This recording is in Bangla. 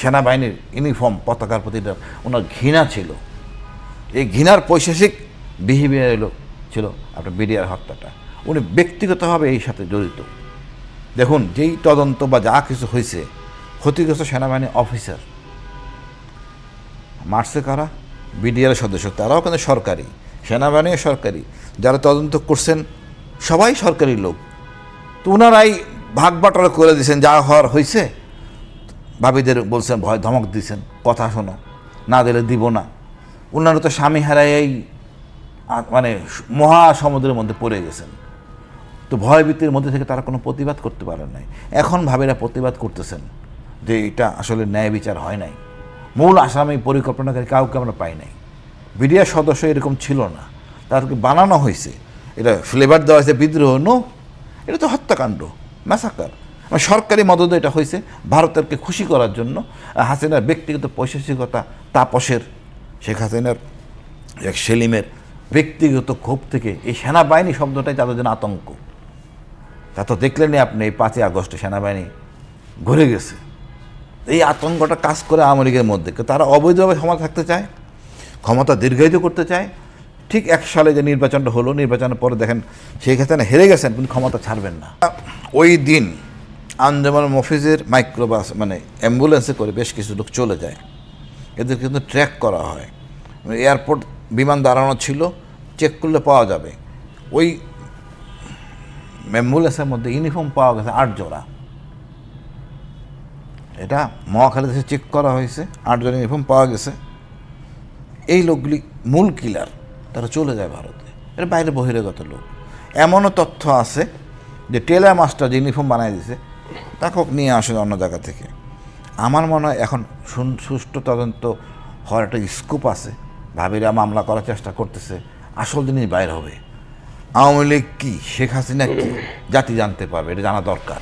সেনাবাহিনীর ইউনিফর্ম পতাকার প্রতি ওনার ঘৃণা ছিল। এই ঘৃণার পৈশাসিক বিহেভিয়ার এলো, ছিল আপনার বিডিআর হত্যাটা। উনি ব্যক্তিগতভাবে এই সাথে জড়িত। দেখুন, যেই তদন্ত বা যা কিছু হয়েছে, ক্ষতিগ্রস্ত সেনাবাহিনী অফিসার মারছে কারা? বিডিআর সদস্য, তারাও কিন্তু সরকারি, সেনাবাহিনীও সরকারি। যারা তদন্ত করছেন, সবাই সরকারি লোক। তো ওনারাই ভাগ করে দিয়েছেন, যা হওয়ার হয়েছে। ভাবিদের বলছেন, ভয় ধমক দিছেন, কথা শোনো, না দিলে দিব না। ওনারা তো স্বামী হারাই মানে মহা সমুদ্রের মধ্যে পড়ে গেছেন। তো ভয়ভীতির মধ্যে থেকে তারা কোনো প্রতিবাদ করতে পারেন নাই। এখন ভাবিরা প্রতিবাদ করতেছেন যে এটা আসলে ন্যায় বিচার হয় নাই। মূল আসামি পরিকল্পনাকারী কাউকে আমরা পাই নাই। বিডিআর সদস্য এরকম ছিল না। তাদেরকে বানানো হয়েছে। এটা ফ্লেভার দেওয়া হয়েছে বিদ্রোহ, নো? এটা তো হত্যাকাণ্ড ম্যাসাকার সরকারি মদতে এটা হয়েছে ভারতেরকে খুশি করার জন্য হাসিনার ব্যক্তিগত পৈশাসিকতা তাপসের, শেখ হাসিনার এক সেলিমের ব্যক্তিগত ক্ষোভ থেকে এই সেনাবাহিনী শব্দটাই তাদের জন্য আতঙ্ক। তা তো দেখলেনই আপনি এই পাঁচই আগস্টে সেনাবাহিনী ঘুরে গেছে। এই আতঙ্কটা কাজ করে আওয়ামী লীগের মধ্যে তারা অবৈধভাবে ক্ষমতা থাকতে চায়, ক্ষমতা দীর্ঘায়িত করতে চায়। ঠিক এক সালে যে নির্বাচনটা হলো, নির্বাচনের পরে দেখেন সেই ক্ষেত্রে হেরে গেছেন, কিন্তু ক্ষমতা ছাড়বেন না। ওই দিন আঞ্জামান মফিজের মাইক্রোবাস মানে অ্যাম্বুলেন্সে করে বেশ কিছু লোক চলে যায়। এদের কিন্তু ট্র্যাক করা হয়। এয়ারপোর্ট বিমান দাঁড়ানো ছিল, চেক করলে পাওয়া যাবে। ওই অ্যাম্বুলেন্সের মধ্যে ইউনিফর্ম পাওয়া গেছে আট জোড়া। এটা মহাখালী দেশে চেক করা হয়েছে আটজন ইউনিফর্ম পাওয়া গেছে। এই লোকগুলি মূল কিলার, তারা চলে যায় ভারতে। এটা বাইরে বহিরাগত লোক। এমনও তথ্য আছে যে টেলার মাস্টার যে ইউনিফর্ম বানাই দিছে তাকেও নিয়ে আসেন অন্য জায়গা থেকে। আমার মনে হয় এখন সুষ্ঠু তদন্ত হওয়ার একটা স্কোপ আছে। ভাবিরা মামলা করার চেষ্টা করতেছে। আসল জিনিস বাইর হবে। আওয়ামী লীগ কী? শেখ হাসিনা কী? জাতি জানতে পারবে, এটা জানা দরকার।